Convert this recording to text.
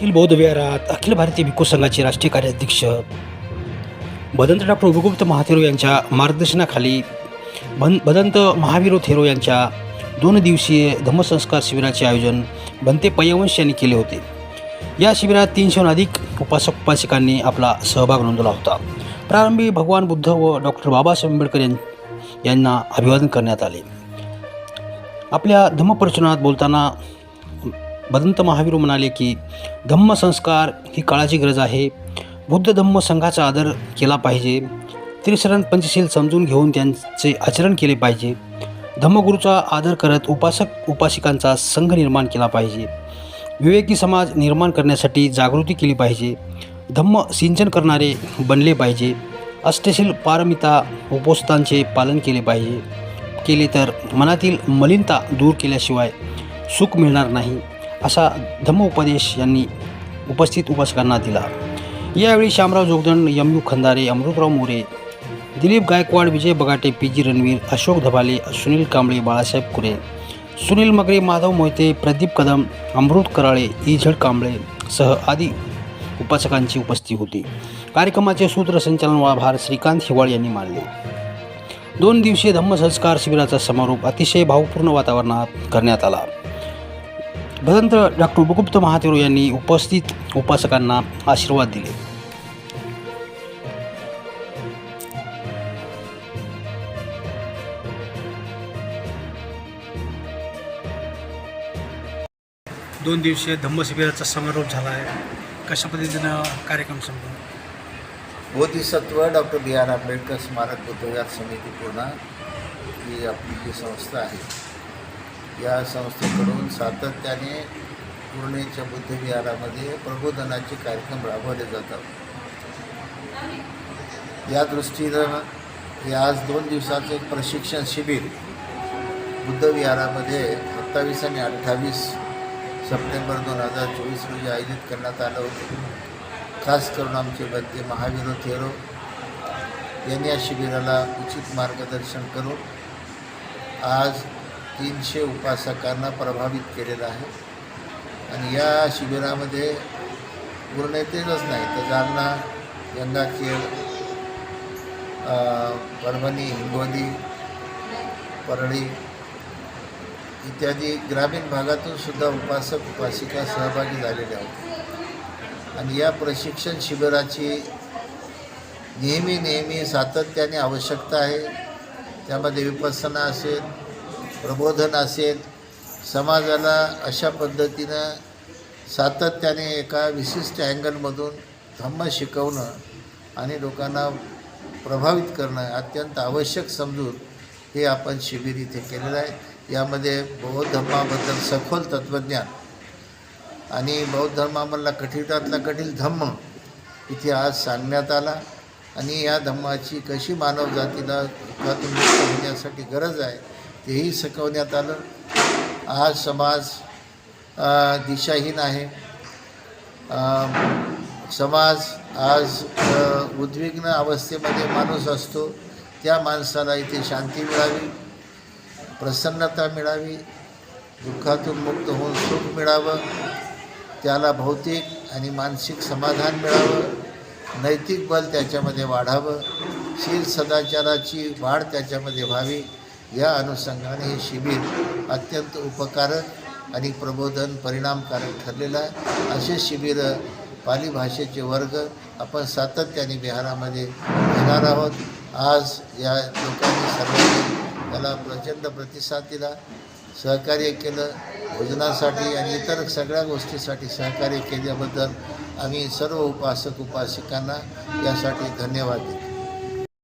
येथील बौद्ध विहारात अखिल भारतीय भिक्खू संघाचे राष्ट्रीय कार्याध्यक्ष भदंत डॉक्टर उपगुप्त महाथेरो यांच्या मार्गदर्शनाखाली भन भदंत महावीरो थेरो यांच्या दोन दिवसीय धम्मसंस्कार शिबिराचे आयोजन भंते पयवंश यांनी केले होते. या शिबिरात तीनशेहून अधिक उपासक उपासिकांनी आपला सहभाग नोंदवला होता. प्रारंभी भगवान बुद्ध व डॉक्टर बाबासाहेब आंबेडकर यांना अभिवादन करण्यात आले. आपल्या धम्मप्रचनात बोलताना भदंत महावीर म्हणाले की धम्मसंस्कार ही काळाची गरज आहे. बुद्ध धम्म संघाचा आदर केला पाहिजे. त्रिशरण पंचशील समजून घेऊन त्यांचे आचरण केले पाहिजे. धम्मगुरूचा आदर करत उपासक उपासिकांचा संघ निर्माण केला पाहिजे. विवेकी समाज निर्माण करण्यासाठी जागृती केली पाहिजे. धम्म सिंचन करणारे बनले पाहिजे. अष्टशील पारमिता उपोषितांचे पालन केले पाहिजे. केले तर मनातील मलिनता दूर केल्याशिवाय सुख मिळणार नाही. असा धम्म उपदेश यांनी उपस्थित उपासकांना दिला. यावेळी Shyamrao Jogdand M U Khandare Amrutrao More Dilip Gaikwad Vijay Bagate P G Ranveer Ashok Dhabale Sunil Kamble Balasaheb Kure Sunil Magare Madhav Mohite Pradeep Kadam Amrut Karale इझड Kamble सह आदी उपासकांची उपस्थिती होती. कार्यक्रमाचे सूत्रसंचालन वाभार श्रीकांत हिवाळ यांनी मांडले दोन दिवसीय धम्मसंस्कार शिबिराचा समारोप अतिशय भावपूर्ण वातावरणात करण्यात आला. भदंत डॉक्टर उपगुप्त महातेरो यांनी उपस्थित उपासकांना आशीर्वाद दिले. दोन दिवसीय धम्मशिबिराचा समारोप झाला आहे. कशा पद्धतीनं कार्यक्रम संपला? Bodhisattva doctor B R Ambedkar स्मारक बुद्धविहार समिती पूर्णा ही आपली जी संस्था आहे. या संस्थेकडून सातत्याने पूर्णेच्या बुद्धविहारामध्ये प्रबोधनाचे कार्यक्रम राबवले जातात. या दृष्टीनं हे आज दोन दिवसाचं एक प्रशिक्षण शिबिर बुद्धविहारामध्ये सत्तावीस आणि अठ्ठावीस सप्टेंबर दोन हजार चोवीस रोजी आयोजित करण्यात आलं होतं. खास करून आमचे बंते महावीर थेरो यांनी या शिबिराला उचित मार्गदर्शन करून आज तीनशे उपासकांना प्रभावित केलेलं आहे. आणि या शिबिरामध्ये पूर्णतेतच नाही तर जालना गंगाखेड परभणी हिंगोली परळी इत्यादी ग्रामीण भागातून सुद्धा उपासक उपासिका सहभागी झालेल्या आहेत. आणि या प्रशिक्षण शिबिराची नेहमी नेहमी सातत्याने आवश्यकता आहे. त्यामध्ये विपसना असेल प्रबोधन असेल समाजाला अशा पद्धतीनं सातत्याने एका विशिष्ट अँगलमधून धम्म शिकवणं आणि लोकांना प्रभावित करणं अत्यंत आवश्यक समजून हे आपण शिबिर इथे केलेलं आहे. यामध्ये बौद्ध धर्माबद्दल सखोल तत्त्वज्ञान आणि बौद्ध धर्मामधला कठीणातला कठीण धम्म इथे आज सांगण्यात आला आणि या धम्माची कशी मानवजातीला दुःखातून मुक्त होण्यासाठी गरज आहे हेही शिकवण्यात आलं. आज समाज दिशाहीन आहे. समाज आज उद्विग्न अवस्थेमध्ये माणूस असतो. त्या माणसाला इथे शांती मिळावी प्रसन्नता मिळावी दुःखातून मुक्त होऊन सुख मिळावं त्याला भौतिक आणि मानसिक समाधान मिळावं नैतिक बल त्याच्यामध्ये वाढावं शील सदाचाराची वाढ त्याच्यामध्ये व्हावी. या अनुषंगाने हे शिबिर अत्यंत उपकारक आणि प्रबोधन परिणामकारक ठरलेलं आहे. असे शिबिरं पाली भाषेचे वर्ग आपण सातत्याने बिहारामध्ये घेणार आहोत. आज या लोकांनी सर्वांनी त्याला प्रचंड प्रतिसाद दिला सहकार्य केलं. भोजनासाठी आणि इतर सगळ्या गोष्टीसाठी सहकार्य केल्याबद्दल आम्ही सर्व उपासक उपासिकांना यासाठी धन्यवाद देतो.